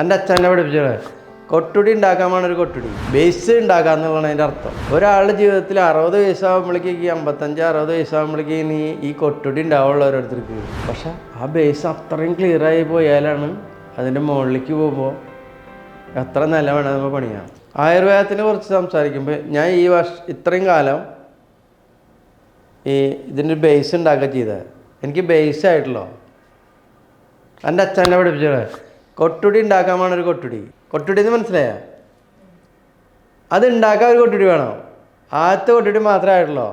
എന്റെ അച്ഛനെ പഠിപ്പിച്ചത് കൊട്ടുടി ഉണ്ടാക്കാൻ വേണം ഒരു കൊട്ടുടി. ബേസ് ഉണ്ടാക്കുക എന്നുള്ളതാണ് അതിന്റെ അർത്ഥം. ഒരാളുടെ ജീവിതത്തിൽ അറുപത് വയസ്സാകുമ്പോഴേക്ക് ഈ അമ്പത്തഞ്ച് അറുപത് വയസ്സാകുമ്പോഴേക്ക് ഇനി ഈ കൊട്ടുടി ഉണ്ടാവുള്ള ഓരോരുത്തർക്ക്. പക്ഷെ ആ ബേസ് അത്രയും ക്ലിയർ ആയി പോയാലാണ് അതിന്റെ മുകളിലേക്ക് പോകുമ്പോൾ എത്ര നില വേണം നമ്മൾ പണിയാം ആയുർവേദത്തിനെ കുറിച്ച് സംസാരിക്കുമ്പോൾ ഞാൻ ഈ വർഷ ഇത്രയും കാലം ഈ ഇതിന്റെ ബേസ് ഉണ്ടാക്കുക ചെയ്തത്. എനിക്ക് ബേസ് ആയിട്ടുള്ളൂ എന്റെ അച്ഛനെ പഠിപ്പിച്ചത് കൊട്ടുടി ഉണ്ടാക്കാൻ വേണം ഒരു കൊട്ടുടി. കൊട്ടുടി എന്ന് മനസ്സിലായ? അത് ഉണ്ടാക്കാൻ ഒരു കൊട്ടുടി വേണം. ആദ്യത്തെ കൊട്ടുടി മാത്രമേ ആയിട്ടുള്ളൂ?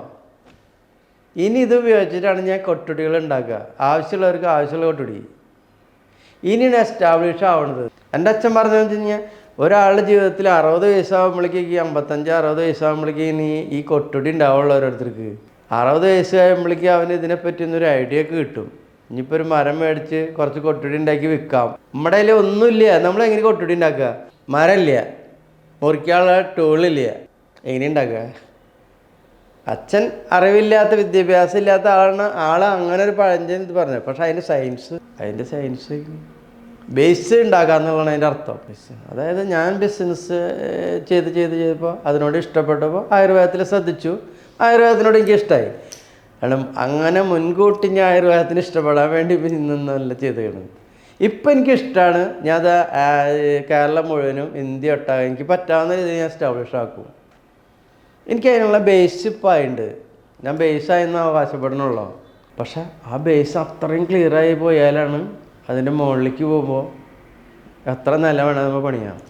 ഇനി ഇത് ഉപയോഗിച്ചിട്ടാണ് ഞാൻ കൊട്ടുടികൾ ഉണ്ടാക്കുക. ആവശ്യമുള്ളവർക്ക് ആവശ്യമുള്ള കൊട്ടുടി. ഇനിയാണ് എസ്റ്റാബ്ലിഷ് ആവുന്നത് എന്റെ അച്ഛൻ പറഞ്ഞതെന്ന് വെച്ച് കഴിഞ്ഞാൽ ഒരാളുടെ ജീവിതത്തിൽ അറുപത് വയസ്സാകുമ്പോഴേക്ക് അമ്പത്തഞ്ച് അറുപത് വയസ്സാകുമ്പോഴേക്ക് ഇനി ഈ കൊട്ടുടി ഉണ്ടാവുള്ള ഓരോരുത്തർക്ക് അറുപത് വയസ്സ് കഴിയുമ്പോഴേക്ക് അവന് ഇതിനെപ്പറ്റി ഒന്നൊരു ഐഡിയ ഒക്കെ കിട്ടും. ഇനിയിപ്പോൾ ഒരു മരം മേടിച്ച് കുറച്ച് കൊട്ടുടി ഉണ്ടാക്കി വിൽക്കാം. നമ്മുടെ കയ്യിൽ ഒന്നുമില്ല. നമ്മൾ എങ്ങനെ കൊട്ടുടി ഉണ്ടാക്കുക? മരമില്ല. മുറിക്കാനുള്ള ടൂളില്ല എങ്ങനെ ഉണ്ടാക്കുക? അച്ഛൻ അറിവില്ലാത്ത വിദ്യാഭ്യാസം ഇല്ലാത്ത ആളാണ്. ആൾ അങ്ങനെ ഒരു പഴഞ്ചൻ ഇത് പറഞ്ഞത്. പക്ഷെ അതിന്റെ സയൻസ് അതിന്റെ സയൻസ് ബേസ് ഉണ്ടാക്കുക എന്നുള്ളതാണ് അതിന്റെ അർത്ഥം. അതായത് ഞാൻ ബിസിനസ് ചെയ്ത് ചെയ്ത് ചെയ്തപ്പോൾ അതിനോട് ഇഷ്ടപ്പെട്ടപ്പോൾ ആയുർവേദത്തിൽ ശ്രദ്ധിച്ചു. ആയുർവേദത്തിനോട് എനിക്ക് ഇഷ്ടമായി കാരണം അങ്ങനെ മുൻകൂട്ടി ഞാൻ ആയുർവേദത്തിന് ഇഷ്ടപ്പെടാൻ വേണ്ടി ഇപ്പം ഇന്നൊന്നല്ല ചെയ്തതാണ് ഇപ്പം എനിക്കിഷ്ടമാണ് ഞാൻ അത് കേരളം മുഴുവനും ഇന്ത്യ ഒട്ടാകെ എനിക്ക് പറ്റാവുന്ന രീതിയിൽ ഞാൻ എസ്റ്റാബ്ലിഷ് ആക്കും. എനിക്ക് അതിനുള്ള ബേസ് ഇപ്പം ആയിട്ടുണ്ട് ഞാൻ ബേസായെന്ന് അവകാശപ്പെടണുള്ളൂ. പക്ഷെ ആ ബേസ് അത്രയും ക്ലിയറായി പോയാലാണ് അതിന്റെ മുകളിലേക്ക് പോകുമ്പോൾ എത്ര നില വേണം നമുക്ക് പണിയാം